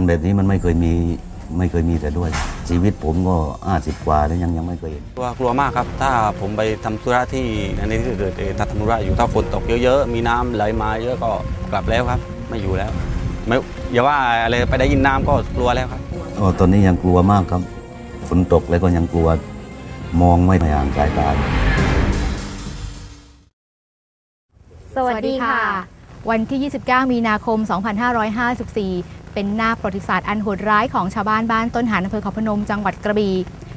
ำครับเหตุการณ์แบบนี้มันไม่เคยมีไม่เคยมีแต่ด้วย ชีวิตผมก็ห้าสิบกว่าแล้วยังยังไม่เคยเห็นกลัวกลัวมากครับ ถ้าผมไปทำธุระที่อันนี้ที่เกิดเหตุถ้าทำธุระอยู่ถ้าฝนตกเยอะๆ มีน้ำไหลมาเยอะก็กลับแล้วครับ ไม่อยู่แล้วไม่อย่าว่าอะไรไปได้ยินน้ำก็กลัวแล้วครับโอ้ตอนนี้ยังกลัวมากครับฝนตกแล้วก็ยังกลัวมองไม่ห่างสายตาสวัสดีค่ะ วันที่ 29 มีนาคม 2554 เป็นหน้าประวัติศาสตร์อันโหดร้ายของชาวบ้านบ้านต้นหานอำเภอเขาพนมจังหวัดกระบี่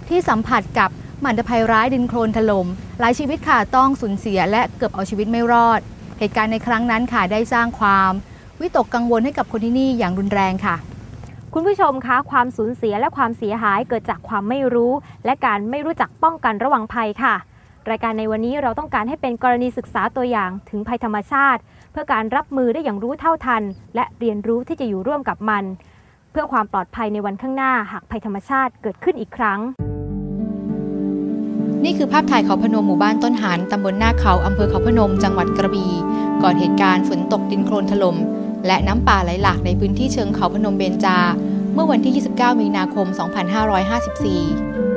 ที่สัมผัสกับหมันตภัยร้ายดินโคลนถล่มหลายชีวิตค่ะต้องสูญเสียและเกือบเอาชีวิตไม่รอด เหตุการณ์ในครั้งนั้นค่ะได้สร้างความ วิตกกังวลให้กับคนที่นี่อย่างรุนแรงค่ะ คุณผู้ชมคะความสูญเสียและความเสียหายเกิดจากความไม่รู้ และการไม่รู้จักป้องกันระวังภัยค่ะ รายการในวันนี้เราต้องการให้เป็นกรณีศึกษาตัวอย่างถึงภัยธรรมชาติ เพื่อการรับมือได้อย่างรู้เท่าทัน และเรียนรู้ที่จะอยู่ร่วมกับมัน เพื่อความปลอดภัยในวันข้างหน้าหากภัยธรรมชาติเกิดขึ้นอีกครั้ง นี่คือภาพถ่ายเขาพนมหมู่บ้านต้นหานตำบลหน้าเขาอำเภอเขาพนม จังหวัดกระบี่ก่อนเหตุการณ์ฝนตกดินโคลนถล่มและน้ำป่าไหลหลากในพื้นที่เชิงเขาพนมเบญจา เมื่อวันที่ 29 มีนาคม 2554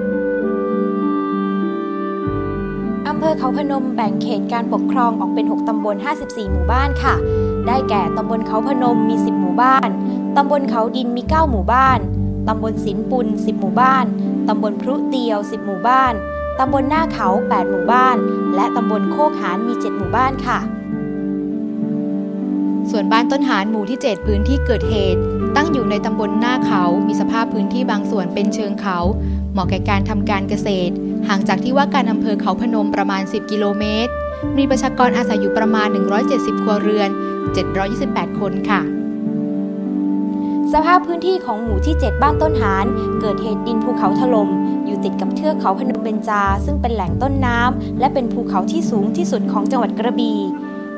ภอเขาพนมแบ่งเขตการปกครองออกเป็น 6 ตำบล 54 หมู่บ้านค่ะ ได้แก่ ตำบลเขาพนมมี 10 หมู่บ้าน ตำบลเขาดินมี 9 หมู่บ้าน ตำบลสินปุน 10 หมู่บ้าน ตำบลพรุเตียว 10 หมู่บ้าน ตำบลหน้าเขา 8 หมู่บ้าน และตำบลโคกหานมี 7 หมู่บ้านค่ะ ส่วนบ้านต้นหานหมู่ที่ 7 พื้นที่เกิดเหตุ ตั้งอยู่ในตำบลหน้าเขา มีสภาพพื้นที่บางส่วนเป็นเชิงเขา เหมาะแก่การทำการเกษตร ห่างจากที่ว่าการอำเภอเขาพนมประมาณ 10 กิโลเมตร มีประชากรอาศัยอยู่ประมาณ 170 ครัวเรือน 728 คนค่ะ สภาพพื้นที่ของหมู่ที่ 7 บ้านต้นหาน เกิดเหตุดินภูเขาถล่มอยู่ติดกับเทือกเขาพนมเบญจา ซึ่งเป็นแหล่งต้นน้ำและเป็นภูเขาที่สูงที่สุดของจังหวัดกระบี่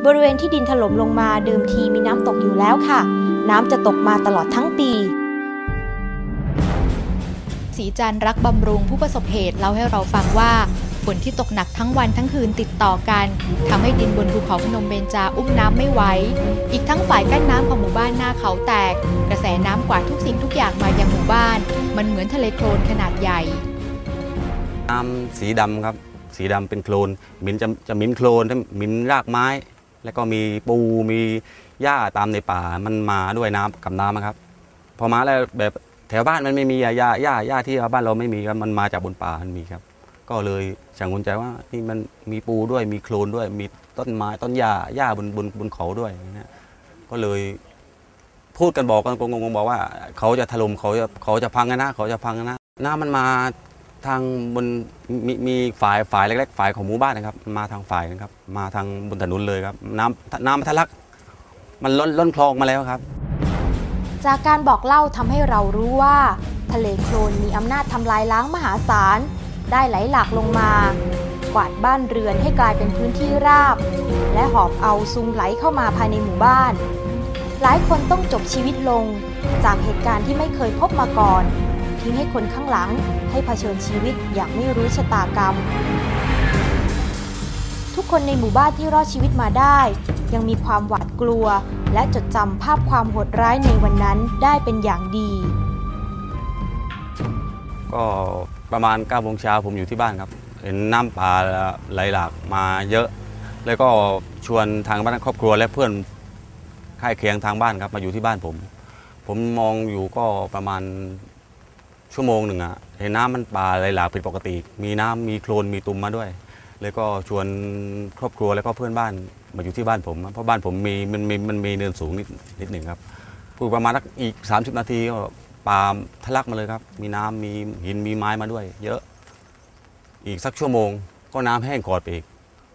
บริเวณที่ดินถล่มลงมาเดิมทีมีน้ำตกอยู่แล้วค่ะ น้ำจะตกมาตลอดทั้งปี สีจันทร์รักบำรุงผู้ประสบเหตุเล่าให้เราฟังว่าฝนที่ตกหนักทั้งวันทั้งคืนติดต่อกันทำให้ดินบนภูเขาพนมเบญจาอุ้มน้ำไม่ไหวอีกทั้งฝ่ายกั้นน้ำของหมู่บ้านหน้าเขาแตก กระแสน้ำกว่าทุกสิ่งทุกอย่างมายังหมู่บ้าน มันเหมือนทะเลโคลนขนาดใหญ่น้ำสีดำครับ สีดำเป็นโคลนหมินจะจะหมินโคลนหมินรากไม้ แล้วก็มีปูมีหญ้าตามในป่ามันมาด้วยน้ำกับน้ำครับ พอมาแล้วแบบ แถวบ้านมันไม่มีหญ้าหญ้าหญ้าหญ้าที่บ้านเราไม่มีครับมันมาจากบนป่ามันมีครับ ก็เลยสังกุนใจว่านี่มันมีปูด้วยมีโคลนด้วย มีต้นไม้ต้นหญ้าหญ้าบนบนบนเขาด้วยอย่างเงี้ยก็เลยพูดกันบอกกันงงๆบอกว่า เขาจะถล่มเขาจะเขาจะพังกันนะเขาจะพังกันนะน้ำมันมาทางบนมีมีฝ่ายฝ่ายเล็กๆฝ่ายของหมู่บ้านนะครับ มาทางฝ่ายนะครับ มาทางบนถนนเลยครับ น้ำน้ำมันทะลัก มันล้นล้นคลองมาแล้วครับ จากการบอกเล่าทำให้เรารู้ว่า ทะเลโคลนมีอำนาจทำลายล้างมหาศาล ได้ไหลหลากลงมา กวาดบ้านเรือนให้กลายเป็นพื้นที่ราบ และหอบเอาซุงไหลเข้ามาภายในหมู่บ้าน หลายคนต้องจบชีวิตลง จากเหตุการณ์ที่ไม่เคยพบมาก่อน ทิ้งให้คนข้างหลังให้เผชิญชีวิตอย่างไม่รู้ชะตากรรมทุกคนในหมู่บ้านที่รอดชีวิตมาได้ ยังมีความหวาดกลัว และจดจำภาพความโหดร้ายในวันนั้นได้เป็นอย่างดี ก็ประมาณ9ก้าโมงเช้าผมอยู่ที่บ้านครับ เห็นน้ำป่าไหลหลากมาเยอะ แล้วก็ชวนทางบ้านครอบครัวและเพื่อนค่ายเคียงทางบ้านครับมาอยู่ที่บ้านผม ผมมองอยู่ก็ประมาณชั่วโมงหนึ่งอะเห็นน้ำมันป่าไหลหลากผิดปกติ มีน้ำมีโคลนมีตุ่มมาด้วย แล้วก็ชวนครอบครัวแล้วก็เพื่อนบ้าน มาอยู่ที่บ้านผมเพราะบ้านผมมีมันมีมันมีเนินสูงนิดนิดหนึ่งครับปลูกประมาณสักอีก 30 นาทีก็ป่าทะลักมาเลยครับ มีน้ำมีหินมีไม้มาด้วย เยอะ อีกสักชั่วโมง ก็น้ำแห้งกอดไปอีก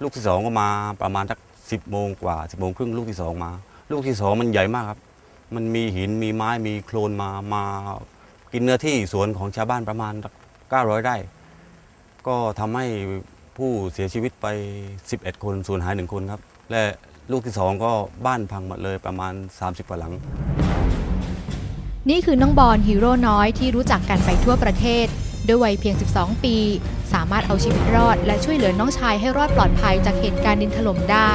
ลูกที่สองก็มาประมาณสักสิบโมงกว่าสิบโมงครึ่งลูกที่สองมา ลูกที่สองมันใหญ่มากครับ มันมีหินมีไม้มีโคลนมามา กินเนื้อที่สวนของชาวบ้านประมาณเก้าร้อยไร่ก็ทำให้ผู้เสียชีวิตไป 11 คนสูญหายหนึ่งคนครับ และลูกที่สองก็บ้านพังหมดเลยประมาณ 30กว่าหลัง นี่คือน้องบอลฮีโร่น้อยที่รู้จักกันไปทั่วประเทศ ด้วยวัยเพียง 12 ปี สามารถเอาชีวิตรอด และช่วยเหลือน้องชายให้รอดปลอดภัยจากเหตุการณ์ดินถล่มได้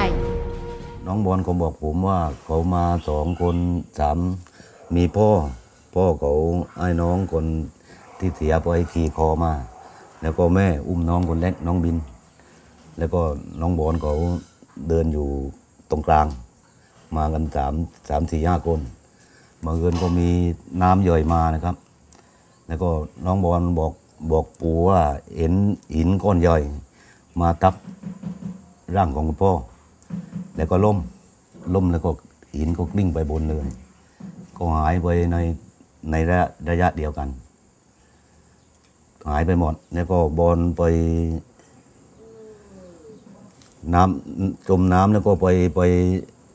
น้องบอลก็บอกผมว่าเขามาสองคนสามมีพ่อ พ่อเขาไอ้น้องคนที่เสียไปขี่คอมา แล้วก็แม่อุ้มน้องคนเล็กน้องบิน แล้วก็น้องบอลเขา เดินอยู่ตรงกลาง มากันสามสามสี่ห้าคนบางเอิญก็มีน้ำย่อยมานะครับ แล้วก็น้องบอลบอกบอกปู่ว่าเห็นหินก้อนใหญ่มาทับร่างของคุณพ่อ แล้วก็ล่มล่มแล้วก็หินก็กลิ้งไปบนเลย ก็หายไปในในระระยะเดียวกัน หายไปหมด แล้วก็บอลไป น้ำจมน้ำแล้วก็ไปไป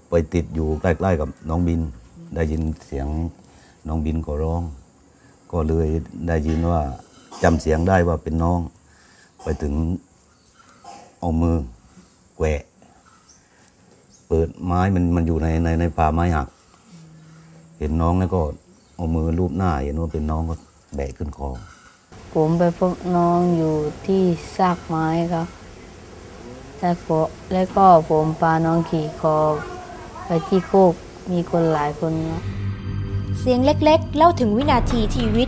ไปติดอยู่ใกล้ๆกับน้องบิน ได้ยินเสียงน้องบินก็ร้อง ก็เลยได้ยินว่าจำเสียงได้ว่าเป็นน้อง ไปถึงเอามือแกวะเปิดไม้มันมันอยู่ในในในป่าไม้หัก เห็นน้องแล้วก็เอามือลูบหน้าเห็นว่าเป็นน้องก็แบกขึ้นคอผมไปพบน้องอยู่ที่ซากไม้ครับ แล้วก็แล้วก็ผมพาน้องขี่คอไปที่โคกมีคนหลายคนเสียงเล็กๆ เล่าถึงวินาทีชีวิต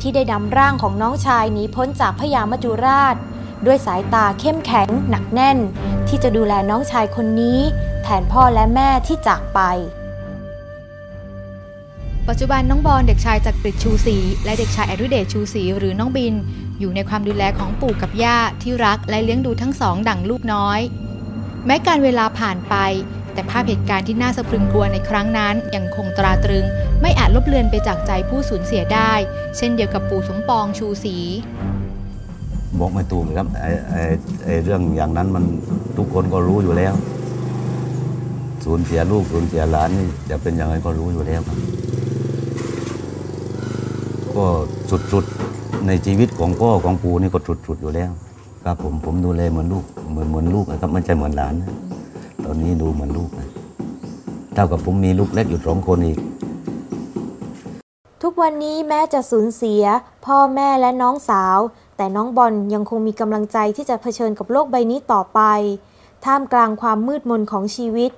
ที่ได้นำร่างของน้องชายหนีพ้นจากพญามัจจุราช ด้วยสายตาเข้มแข็งหนักแน่น ที่จะดูแลน้องชายคนนี้ แทนพ่อและแม่ที่จากไป ปัจจุบันน้องบอลเด็กชายจักริดชูศรีและเด็กชายอรุเดชชูศรีหรือน้องบิน อยู่ในความดูแลของปู่กับย่าที่รักและเลี้ยงดูทั้งสองดั่งลูกน้อย แม้การเวลาผ่านไป แต่ภาพเหตุการณ์ที่น่าสะพรึงกลัวในครั้งนั้นยังคงตราตรึง ไม่อาจลบเลือนไปจากใจผู้สูญเสียได้ เช่นเดียวกับปู่สมปองชูศรีบอกไม่ถูกเลยครับไอ้ไอ้ไอ้เรื่องอย่างนั้นมันทุกคนก็รู้อยู่แล้ว สูญเสียลูกสูญเสียหลานนี่จะเป็นยังไงก็รู้อยู่แล้วครับ ก็สุดๆในชีวิตของพ่อของปู่นี่ก็สุดๆอยู่แล้ว ครับผมผมดูแลเหมือนลูกเหมือนเหมือนลูกนะครับไม่ใช่เหมือนหลานนะตอนนี้ดูเหมือนลูกนะเท่ากับผมมีลูกเล็กอยู่สองคนอีก ทุกวันนี้แม้จะสูญเสีย พ่อแม่และน้องสาว แต่น้องบอลยังคงมีกำลังใจที่จะเผชิญกับโลกใบนี้ต่อไป ท่ามกลางความมืดมนของชีวิต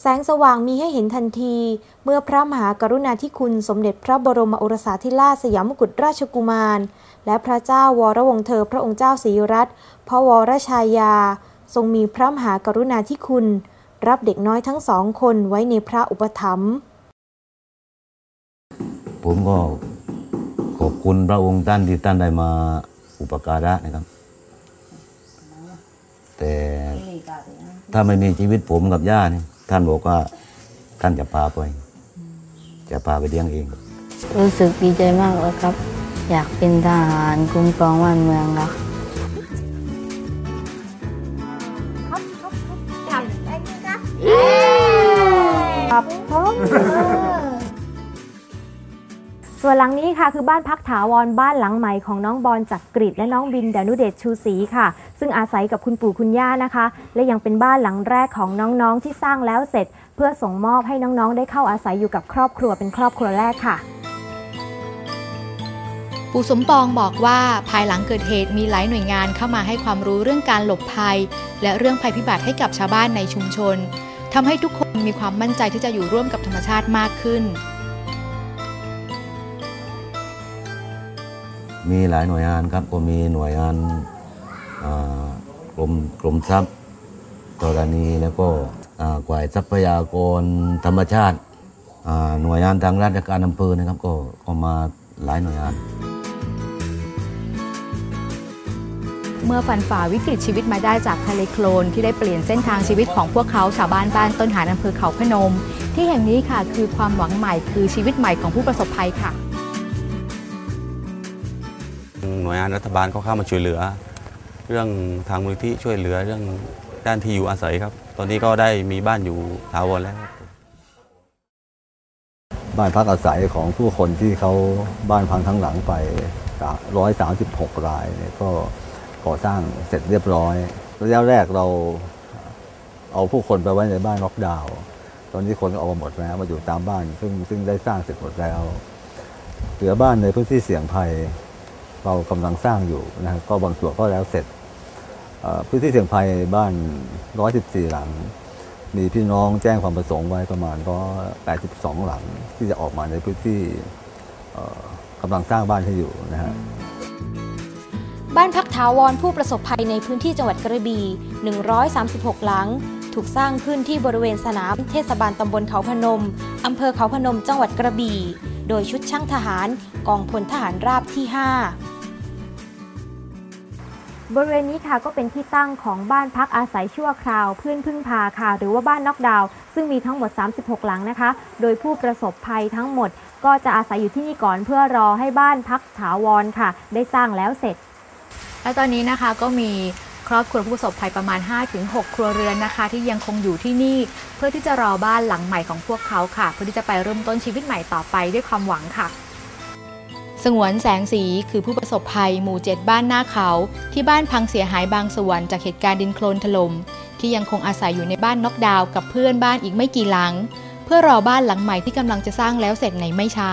แสงสว่างมีให้เห็นทันที เมื่อพระมหากรุณาธิคุณสมเด็จพระบรมโอรสาธิราชสยามกุฎราชกุมาร และพระเจ้าวรวงเธอพระองค์เจ้าศรีรัตน์พระวรชายา ทรงมีพระมหากรุณาธิคุณ รับเด็กน้อยทั้งสองคนไว้ในพระอุปถัมภ์ผมก็ขอบคุณพระองค์ท่านที่ท่านได้มาอุปการะนะครับ แต่ถ้าไม่มีชีวิตผมกับย่านี่ ท่านบอกว่าท่านจะพาไป จะพาไปเลี้ยงเอง รู้สึกดีใจมากเลยครับ อยากเป็นทหารคุ้มครองบ้านเมืองครับ ส่วนหลังนี้ค่ะคือบ้านพักถาวรบ้านหลังใหม่ของน้องบอลจากกรีฑและน้องบินดานุเดชชูศรีค่ะ ซึ่งอาศัยกับคุณปู่คุณย่านะคะ และยังเป็นบ้านหลังแรกของน้องๆที่สร้างแล้วเสร็จ เพื่อส่งมอบให้น้องๆ ได้เข้าอาศัยอยู่กับครอบครัวเป็นครอบครัวแรกค่ะ ปู่สมปองบอกว่าภายหลังเกิดเหตุมีหลายหน่วยงานเข้ามาให้ความรู้เรื่องการหลบภัย และเรื่องภัยพิบัติให้กับชาวบ้านในชุมชนทำให้ทุกคนมีความมั่นใจที่จะอยู่ร่วมกับธรรมชาติมากขึ้น มีหลายหน่วยงานครับก็มีหน่วยงานกรมกรมทรัพย์ธรณีแล้วก็อ่ายทรัพยากรธรรมชาติหน่วยงานทางราชการอำเภอนะครับก็ก็มาหลายหน่วยงาน เมื่อฟันฝ่าวิกฤตชีวิตมาได้จากทะเลโคลนที่ได้เปลี่ยนเส้นทางชีวิตของพวกเขาชาวบ้านบ้านต้นหานอำเภอเขาพนม ที่แห่งนี้ค่ะคือความหวังใหม่คือชีวิตใหม่ของผู้ประสบภัยค่ะ วยงานรัฐบาลก็เข้ามาช่วยเหลือ เรื่องทางมูลนิธิช่วยเหลือเรื่องด้านที่อยู่อาศัยครับ ตอนนี้ก็ได้มีบ้านอยู่ถาวรแล้วครับบ้านพักอาศัยของผู้คนที่เขาบ้านพังทั้งหลังไป 136 รายเนี่ยก็ก่อสร้างเสร็จเรียบร้อยระยะแรกเราเอาผู้คนไปไว้ในบ้านล็อกดาวน์ตอนนี้คนก็ออกมาหมดแล้วมาอยู่ตามบ้าน ซึ่งซึ่งได้สร้างเสร็จหมดแล้ว เหลือบ้านในพื้นที่เสี่ยงภัย เรากำลังสร้างอยู่นะก็บางส่วนก็แล้วเสร็จพื้นที่เสี่ยงภัยบ้าน 114 หลัง มีพี่น้องแจ้งความประสงค์ไว้ประมาณก็82 หลัง ที่จะออกมาในพื้นที่กำลังสร้างบ้านให้อยู่นะฮะบ้านพักถาวรผู้ประสบภัยในพื้นที่จังหวัดกระบี่ 136 หลัง ถูกสร้างขึ้นที่บริเวณสนามเทศบาลตำบลเขาพนม อำเภอเขาพนม จังหวัดกระบี่ โดยชุดช่างทหารกองพลทหารราบที่ 5 บริเวณนี้ค่ะก็เป็นที่ตั้งของบ้านพักอาศัยชั่วคราวเพื่อนพึ่งพาค่ะ หรือว่าบ้านน็อกดาวน์ซึ่งมีทั้งหมด 36 หลังนะคะ โดยผู้ประสบภัยทั้งหมด ก็จะอาศัยอยู่ที่นี่ก่อนเพื่อรอให้บ้านพักถาวรค่ะ ได้สร้างแล้วเสร็จ และตอนนี้นะคะก็มี ครอบครัวผู้ประสบภัยประมาณ 5-6 ครัวเรือนนะคะ ที่ยังคงอยู่ที่นี่ เพื่อที่จะรอบ้านหลังใหม่ของพวกเขาค่ะ เพื่อที่จะไปเริ่มต้นชีวิตใหม่ต่อไปด้วยความหวังค่ะ สงวนแสงสีคือผู้ประสบภัยหมู่ 7 บ้านหน้าเขา ที่บ้านพังเสียหายบางส่วนจากเหตุการณ์ดินโคลนถล่มที่ยังคงอาศัยอยู่ในบ้านน็อกดาวน์กับเพื่อนบ้านอีกไม่กี่หลัง เพื่อรอบ้านหลังใหม่ที่กำลังจะสร้างแล้วเสร็จในไม่ช้า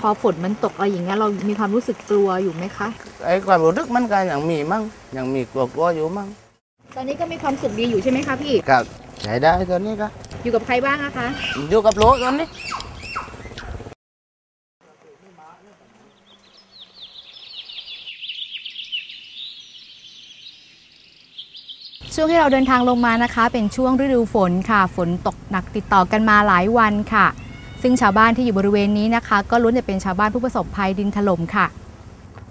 พอฝนมันตกอะไรอย่างเงี้ยเรามีความรู้สึกกลัวอยู่ไหมคะไอ้ความรู้สึกมันก็ยังมีมั่งยังมีกลัวๆอยู่มั่งตอนนี้ก็มีความสุขดีอยู่ใช่ไหมคะพี่ ครับใช้ได้ตอนนี้ก็อยู่กับใครบ้างอะคะ อยู่กับโลตอนนี้ ช่วงที่เราเดินทางลงมานะคะ เป็นช่วงฤดูฝนค่ะ ฝนตกหนักติดต่อกันมาหลายวันค่ะ ซึ่งชาวบ้านที่อยู่บริเวณนี้นะคะ ก็ล้วนจะเป็นชาวบ้านผู้ประสบภัยดินถล่มค่ะ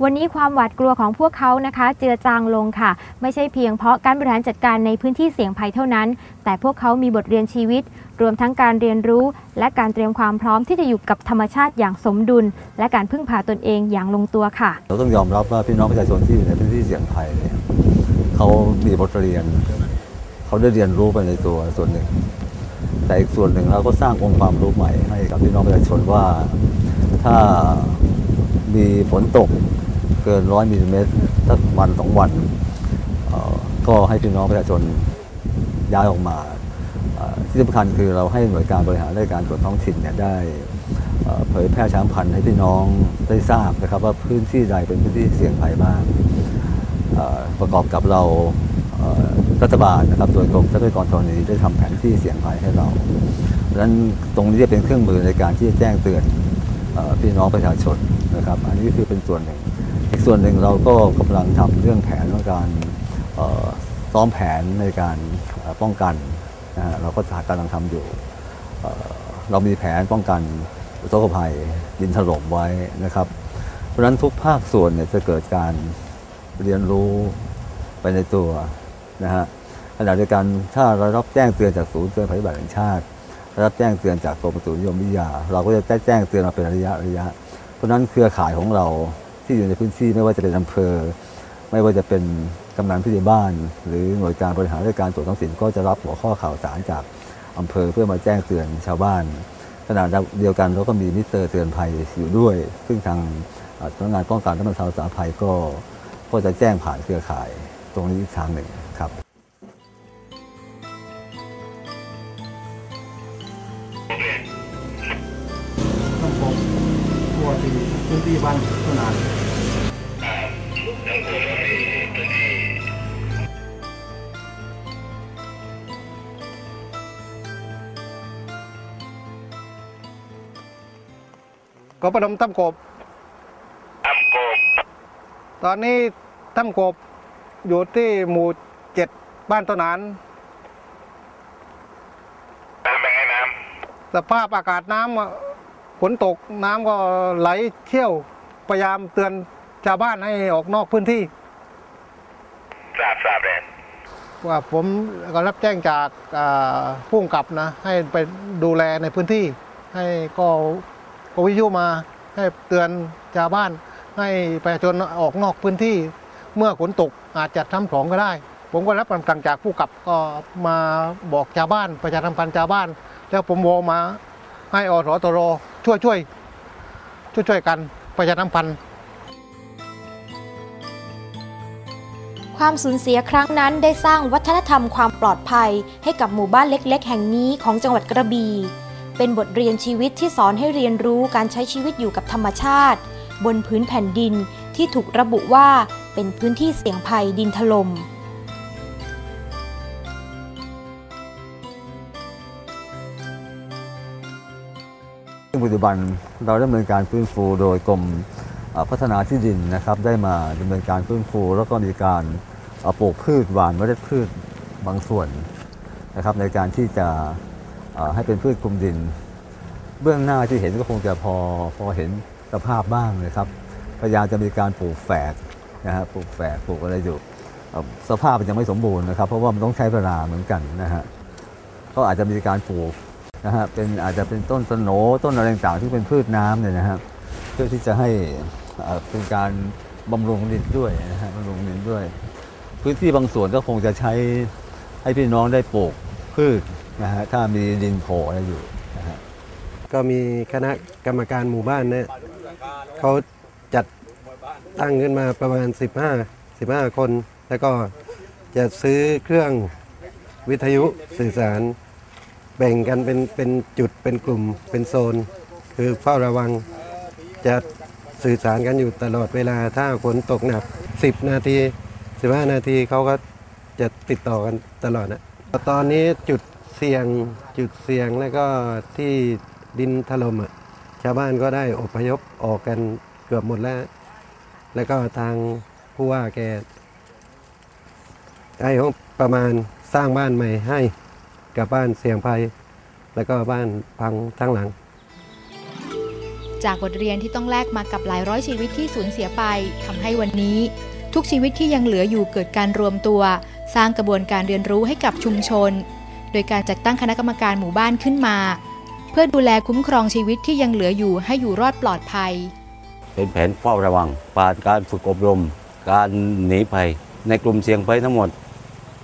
วันนี้ความหวาดกลัวของพวกเขานะคะ เจือจางลงค่ะ ไม่ใช่เพียงเพราะการบริหารจัดการในพื้นที่เสี่ยงภัยเท่านั้น แต่พวกเขามีบทเรียนชีวิต รวมทั้งการเรียนรู้ และการเตรียมความพร้อมที่จะอยู่กับธรรมชาติอย่างสมดุล และการพึ่งพาตนเองอย่างลงตัวค่ะ เราต้องยอมรับว่าพี่น้องประชาชนที่อยู่ในพื้นที่เสี่ยงภัยเนี่ยเขามีบทเรียน เขาได้เรียนรู้ไปในตัวส่วนหนึ่ง แต่อีกส่วนหนึ่งเราก็สร้างองค์ความรู้ใหม่ให้กับพี่น้องประชาชนว่าถ้ามีฝนตกเกินร้อยมิลลิเมตรสักวันสองวัน ก็ให้พี่น้องประชาชนย้ายออกมา ที่สำคัญคือเราให้หน่วยการบริหารราชการส่วนท้องถิ่นเนี่ยได้เผยแพร่ช้างพันธุ์ให้พี่น้องได้ทราบนะครับว่าพื้นที่ใดเป็นพื้นที่เสี่ยงภัยบ้างประกอบกับเรา รัฐบาลนะครับโดยกรมทรัพยากรธรณีได้ทำแผนที่เสี่ยงภัยให้เราดังนั้นตรงนี้จะเป็นเครื่องมือในการที่จะแจ้งเตือนพี่น้องประชาชนนะครับ อันนี้คือเป็นส่วนหนึ่ง อีกส่วนหนึ่งเราก็กำลังทำเรื่องแผนของการซ้อมแผนในการป้องกันนะฮะเราก็กำลังทำอยู่เอ่อเรามีแผนป้องกันอุทกภัยดินถล่มไว้นะครับ เพราะฉะนั้นทุกภาคส่วนเนี่ยจะเกิดการเรียนรู้ไปในตัว นะฮะขณะเดียวกันถ้าเรารับแจ้งเตือนจากศูนย์เตือนภัยพิบัติแห่งชาติ รับแจ้งเตือนจากกรมอุตุนิยมวิทยา เราก็จะแจ้งเตือนมาเป็นระยะระยะ เพราะนั้นเครือข่ายของเราที่อยู่ในพื้นที่ไม่ว่าจะเป็นอำเภอ ไม่ว่าจะเป็นกำนันผู้ใหญ่บ้าน หรือหน่วยการบริหารราชการส่วนท้องถิ่นก็จะรับหัวข้อข่าวสารจากอำเภอเพื่อมาแจ้งเตือนชาวบ้านขณะเดียวกันเราก็มีมิเตอร์เตือนภัยอยู่ด้วย ซึ่งทางสำนักงานป้องกันและบรรเทาสาธารณภัยก็ก็จะแจ้งผ่านเครือข่ายตรงนี้อีกทางหนึ่ง ครับต้องพบตัวที่พื้นที่บ้านต้นนานก็ประดมตั้มกบตั้มกบ ตอนนี้ตั้มกบอยู่ที่หมู่ เจ็ดบ้านต้นนานสภาพอากาศน้ำอะฝนตกน้ำก็ไหลเชี่ยวพยายามเตือนชาวบ้านให้ออกนอกพื้นที่ทราบทราบเลยว่าผมก็รับแจ้งจากอ่าผู้กำกับนะ ให้ไปดูแลในพื้นที่ ให้ก็ก็วิทยุมาให้เตือนชาวบ้าน ให้ประชาชนออกนอกพื้นที่ เมื่อฝนตกอาจจะทำของก็ได้ ผมก็รับคำสั่งจากผู้กับก็มาบอกชาวบ้านประชาสัมพันธ์ชาวบ้าน แล้วผมโวมาให้อสตรช่วยช่วยช่วยช่วยกันประชาสัมพันธ์ความสูญเสียครั้งนั้นได้สร้างวัฒนธรรมความปลอดภัย ให้กับหมู่บ้านเล็ก ๆ แห่งนี้ของจังหวัดกระบี่เป็นบทเรียนชีวิตที่สอนให้เรียนรู้การใช้ชีวิตอยู่กับธรรมชาติ บนพื้นแผ่นดินที่ถูกระบุว่าเป็นพื้นที่เสี่ยงภัยดินถล่ม ปัจจุบันเราดำเนินการฟื้นฟูโดยกรมพัฒนาที่ดินนะครับ ได้มาดำเนินการฟื้นฟู แล้วก็มีการปลูกพืชหวานเมล็ดพืชบางส่วนนะครับ ในการที่จะให้เป็นพืชคลุมดิน เบื้องหน้าที่เห็นก็คงจะพอพอเห็นสภาพบ้างนะครับพยายามจะมีการปลูกแฝกนะฮะปลูกแฝกปลูกอะไรอยู่สภาพมันยังไม่สมบูรณ์นะครับ เพราะว่ามันต้องใช้เวลาเหมือนกันนะฮะก็อาจจะมีการปลูก นะฮะเป็นอาจจะเป็นต้นสนโหนต้นอะไรต่างๆที่เป็นพืชน้ำเนี่ยนะฮะเพื่อที่จะให้เป็นการบำรุงดินด้วยนะฮะบำรุงดินด้วย พื้นที่บางส่วนก็คงจะใช้ให้พี่น้องได้ปลูกพืชนะฮะถ้ามีดินโผล่อะไรอยู่นะฮะก็มีคณะกรรมการหมู่บ้านเนี่ยเขาจัดตั้งขึ้นมาประมาณ 15 15 คน แล้วก็จะซื้อเครื่องวิทยุสื่อสาร แบ่งกันเป็นเป็นจุดเป็นกลุ่มเป็นโซน คือเฝ้าระวังจะสื่อสารกันอยู่ตลอดเวลาถ้าฝนตกหนัก 10 นาที 15 นาทีเขาก็จะติดต่อกันตลอดนะตอนนี้จุดเสี่ยงจุดเสี่ยงแล้วก็ที่ดินถล่มอะชาวบ้านก็ได้อพยพออกกันเกือบหมดแล้ว แล้วก็ทางผู้ว่าแกให้ประมาณสร้างบ้านใหม่ให้ กับบ้านเสี่ยงภัย แล้วก็บ้านพังทั้งหลัง จากบทเรียนที่ต้องแลกมากับหลายร้อยชีวิตที่สูญเสียไปทำให้วันนี้ ทุกชีวิตที่ยังเหลืออยู่เกิดการรวมตัว สร้างกระบวนการเรียนรู้ให้กับชุมชน โดยการจัดตั้งคณะกรรมการหมู่บ้านขึ้นมา เพื่อดูแลคุ้มครองชีวิตที่ยังเหลืออยู่ให้อยู่รอดปลอดภัย เป็นแผนเฝ้าระวังผ่านการฝึกอบรม การหนีภัย ในกลุ่มเสี่ยงภัยทั้งหมด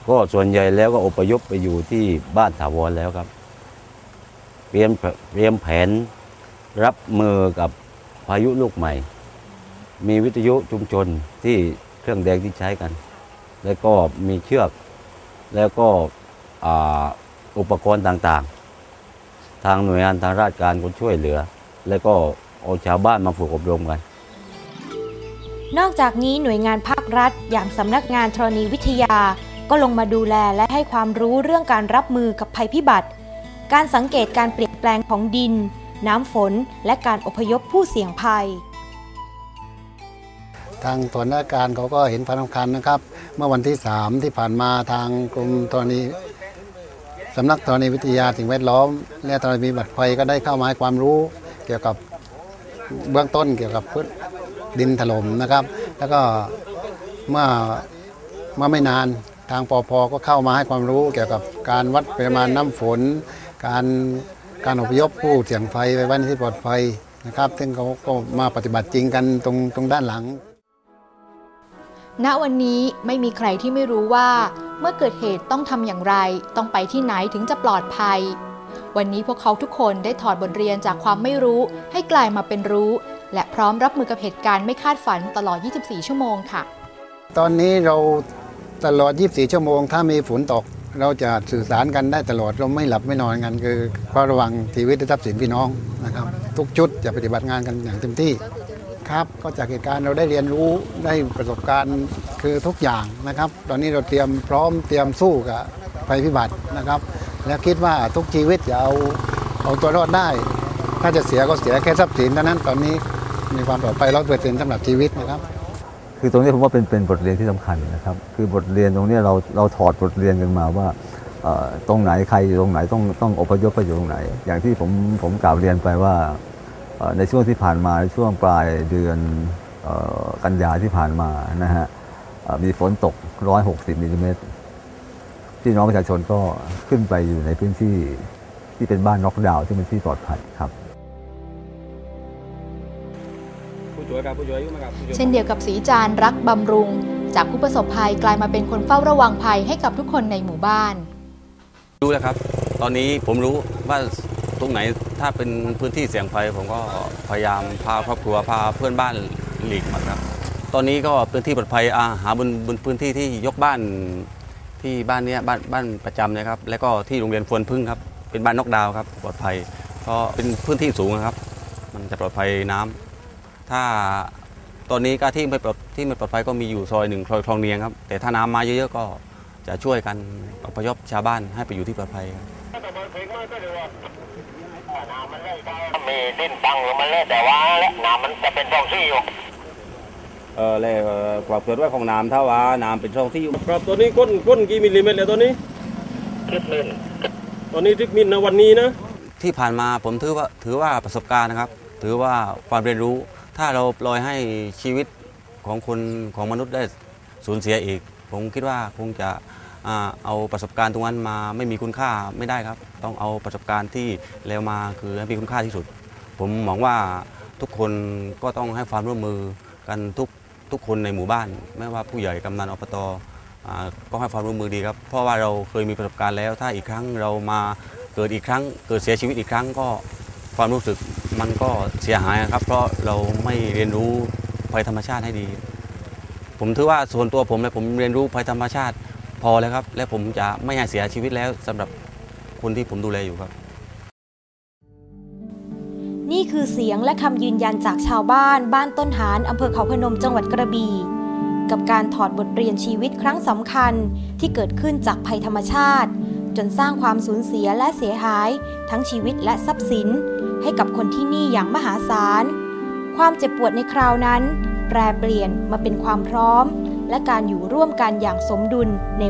ก็ส่วนใหญ่แล้วก็อพยพไปอยู่ที่บ้านถาวรแล้วครับ เตรียมเตรียมแผนรับมือกับพายุลูกใหม่ มีวิทยุชุมชนที่เครื่องแดงที่ใช้กัน แล้วก็มีเชือก แล้วก็ออุปกรณ์ต่างๆ ทางหน่วยงานทางราชการก็ช่วยเหลือ แล้วก็เอาชาวบ้านมาฝึกอบรมกัน นอกจากนี้หน่วยงานภาครัฐ อย่างสำนักงานธรณีวิทยา ก็ลงมาดูแลและให้ความรู้เรื่องการรับมือกับภัยพิบัติ การสังเกตการเปลี่ยนแปลงของดิน น้ำฝน และการอพยพผู้เสี่ยงภัย ทางส่วนราชการเขาก็เห็นความสำคัญนะครับ เมื่อวันที่ 3 ที่ผ่านมาทางกรมธรณีสำนักธรณีวิทยาสิ่งแวดล้อม และธรณีบัตรภัยก็ได้เข้ามาให้ความรู้เกี่ยวกับเบื้องต้นเกี่ยวกับพืชดินถล่มนะครับ แล้วก็เมื่อเมื่อไม่นาน ทางปอพก็เข้ามาให้ความรู้เกี่ยวกับการวัดปริมาณน้ำฝน การการอพยพผู้เสี่ยงภัยไปไว้ในที่ปลอดภัยนะครับ ซึ่งเขาก็มาปฏิบัติจริงกันตรงตรงด้านหลัง ณวันนี้ไม่มีใครที่ไม่รู้ว่า เมื่อเกิดเหตุต้องทำอย่างไร ต้องไปที่ไหนถึงจะปลอดภัย วันนี้พวกเขาทุกคนได้ถอดบทเรียนจากความไม่รู้ ให้กลายมาเป็นรู้ และพร้อมรับมือกับเหตุการณ์ไม่คาดฝันตลอด 24 ชั่วโมงค่ะ ตอนนี้เรา ตลอด 24 ชั่วโมง ถ้ามีฝนตก เราจะสื่อสารกันได้ตลอด เราไม่หลับไม่นอนกัน คือเฝ้าระวังชีวิตและทรัพย์สินพี่น้องนะครับ ทุกชุดจะปฏิบัติงานกันอย่างเต็มที่ครับก็จากเหตุการณ์เราได้เรียนรู้ได้ประสบการณ์คือทุกอย่างนะครับ ตอนนี้เราเตรียมพร้อมเตรียมสู้กับภัยพิบัตินะครับ และคิดว่าทุกชีวิตจะเอาเอาตัวรอดได้ ถ้าจะเสียก็เสียแค่ทรัพย์สินเท่านั้นตอนนี้มีความปลอดภัยร้อยเปอร์เซ็นต์สำหรับชีวิตนะครับ คือตรงนี้ผมว่าเป็นเป็นบทเรียนที่สำคัญนะครับ คือบทเรียนตรงนี้เราเราถอดบทเรียนกันมาว่าตรงไหนใครอยู่ตรงไหนต้องต้องอพยพไปอยู่ตรงไหน อย่างที่ผมผมกล่าวเรียนไปว่าในช่วงที่ผ่านมาในช่วงปลายเดือนอกันยาที่ผ่านมานะฮะมีฝนตก 160มิลลิเมตรพี่น้องประชาชนก็ขึ้นไปอยู่ในพื้นที่ที่เป็นบ้านน็อกดาวน์ที่เป็นที่ปลอดภัยครับ เช่นเดียวกับสีจานรักบำรุง จากผู้ประสบภัยกลายมาเป็นคนเฝ้าระวังภัยให้กับทุกคนในหมู่บ้าน รู้แล้วครับ ตอนนี้ผมรู้ว่าตรงไหนถ้าเป็นพื้นที่เสี่ยงภัย ผมก็พยายามพาครอบครัวพาเพื่อนบ้านหลีกมาครับ ตอนนี้ก็พื้นที่ปลอดภัยอาหาบนบนพื้นที่ที่ยกบ้านที่บ้านเนี้ยบ้านบ้านประจำนะครับ แล้วก็ที่โรงเรียนฟวนพึ่งครับ เป็นบ้านนอกดาวน์ครับปลอดภัยเพราะเป็นพื้นที่สูงนะครับ มันจะปลอดภัยน้ำ ถ้าตอนนี้ก็ที่ไม่ปลอดที่ไม่ปลอดภัยก็มีอยู่ซอยหนึ่งซอยคลองเนียงครับ แต่ถ้าน้ำมาเยอะๆก็จะช่วยกันอพยพชาวบ้านให้ไปอยู่ที่ปลอดภัยครับมีดิ้นตังลงมาเลยแต่ว่าน้ำมันจะเป็นช่องที่อยู่เออแล้วเอ่อความเคลื่อนไหวของน้ำถ้าว่าน้ำเป็นช่องที่อยู่ครับตัวนี้ก้นก้นกี่มิลลิเมตรเลยตัวนี้คิดมินตอนนี้ทิกมิลนะวันนี้นะ ที่ผ่านมาผมถือว่าถือว่าประสบการณ์นะครับ ถือว่าความเรียนรู้ ถ้าเราปล่อยให้ชีวิตของคนของมนุษย์ได้สูญเสียอีก ผมคิดว่าคงจะเอาประสบการณ์ตรงนั้นมาไม่มีคุณค่าไม่ได้ครับ ต้องเอาประสบการณ์ที่แล้วมาคือให้มีคุณค่าที่สุด ผมมองว่าทุกคนก็ต้องให้ความร่วมมือกันทุกทุกคนในหมู่บ้าน ไม่ว่าผู้ใหญ่กำนันอบตอก็ให้ความร่วมมือดีครับ เพราะว่าเราเคยมีประสบการณ์แล้ว ถ้าอีกครั้งเรามาเกิดอีกครั้ง เกิดเสียชีวิตอีกครั้งก็ความรู้สึก มันก็เสียหายครับ เพราะเราไม่เรียนรู้ภัยธรรมชาติให้ดี ผมถือว่าส่วนตัวผมเลยผมเรียนรู้ภัยธรรมชาติพอแล้วครับ และผมจะไม่ให้เสียชีวิตแล้วสำหรับคนที่ผมดูแลอยู่ครับ นี่คือเสียงและคำยืนยันจากชาวบ้านบ้านต้นหานอำเภอเขาพนมจังหวัดกระบี่กับการถอดบทเรียนชีวิตครั้งสำคัญที่เกิดขึ้นจากภัยธรรมชาติ จนสร้างความสูญเสียและเสียหาย ทั้งชีวิตและทรัพย์สิน ให้กับคนที่นี่อย่างมหาศาล ความเจ็บปวดในคราวนั้น แปรเปลี่ยนมาเป็นความพร้อม และการอยู่ร่วมกันอย่างสมดุลใน